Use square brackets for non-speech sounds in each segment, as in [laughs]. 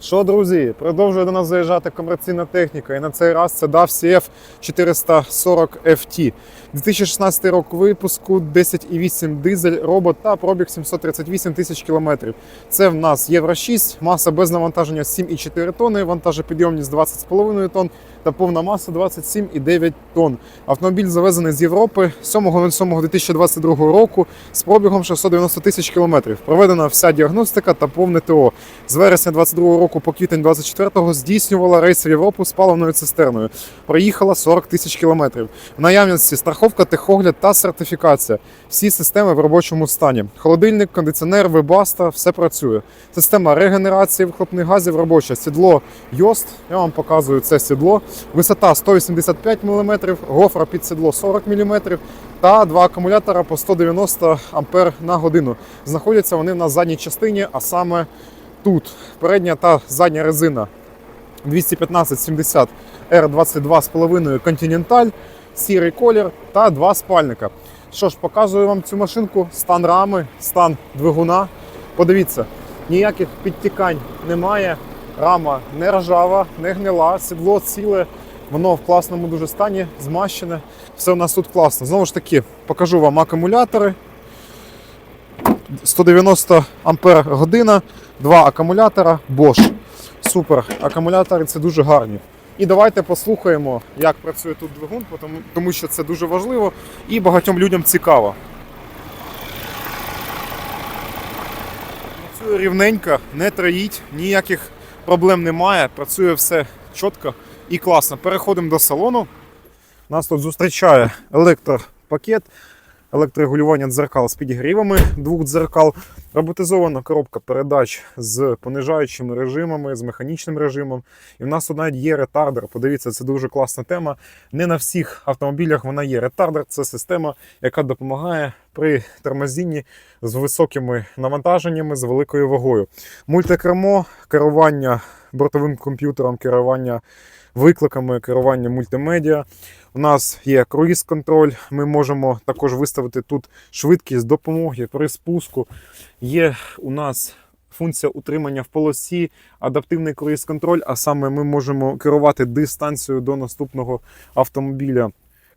Що, друзі, продовжує до нас заїжджати комерційна техніка, і на цей раз це DAF CF 440 FT. 2016 рок випуску, 10,8 дизель, робот та пробіг 738 тисяч кілометрів. Це в нас Євро 6, маса без навантаження 7,4 тонни, вантажопідйомність 20,5 тонн та повна маса 27,9 тонн. Автомобіль завезений з Європи 7.07.2022 року з пробігом 690 тисяч кілометрів. Проведена вся діагностика та повне ТО. З вересня 22 року по квітень 24-го здійснювала рейси в Європу з паливною цистерною. Проїхала 40 тисяч кілометрів. В наявності страховка, техогляд та сертифікація. Всі системи в робочому стані. Холодильник, кондиціонер, вебаста, все працює. Система регенерації вихлопних газів робоча. Сідло Йост. Я вам показую це сідло. Висота 185 мм, гофра під сідло 40 мм та два акумулятора по 190 ампер на годину. Знаходяться вони на задній частині, а саме тут. Передня та задня резина 215-70 R22,5 Continental, сірий колір та два спальника. Що ж, показую вам цю машинку, стан рами, стан двигуна. Подивіться, ніяких підтікань немає. Рама не ржава, не гнила, сідло ціле, воно в класному дуже стані, змащене. Все у нас тут класно. Знову ж таки, покажу вам акумулятори. 190 ампер година, два акумулятора Bosch. Супер. Акумулятори це дуже гарні. І давайте послухаємо, як працює тут двигун, тому, що це дуже важливо і багатьом людям цікаво. Працює рівненько, не троїть, ніяких проблем немає. Працює все чітко і класно. Переходимо до салону. Нас тут зустрічає електропакет, електрорегулювання дзеркал з підігрівами двох дзеркал, роботизована коробка передач з понижаючими режимами, з механічним режимом. І в нас тут навіть є ретардер. Подивіться, це дуже класна тема. Не на всіх автомобілях вона є. Ретардер це система, яка допомагає при тормозінні з високими навантаженнями, з великою вагою. Мультикермо, керування бортовим комп'ютером, керування викликами, керування мультимедіа. У нас є круїз-контроль. Ми можемо також виставити тут швидкість допомоги при спуску. Є у нас функція утримання в полосі, адаптивний круїз-контроль, а саме ми можемо керувати дистанцією до наступного автомобіля.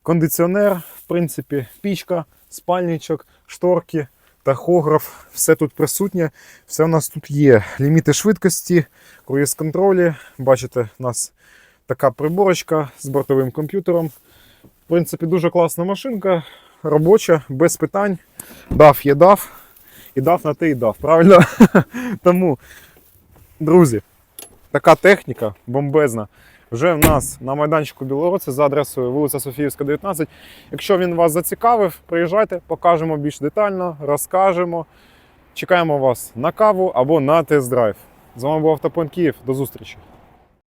Кондиціонер, в принципі, пічка, спальничок, шторки, тахограф, все тут присутнє, все у нас тут є. Ліміти швидкості, круїз-контролі. Бачите, у нас така приборочка з бортовим комп'ютером. В принципі, дуже класна машинка, робоча, без питань. Дав є дав. І дав на те і дав. Правильно? [laughs] Тому, друзі, така техніка бомбезна. Вже в нас на майданчику Білороці за адресою вулиця Софіївська, 19. Якщо він вас зацікавив, приїжджайте, покажемо більш детально, розкажемо. Чекаємо вас на каву або на тест-драйв. З вами був Автопоінт Київ. До зустрічі!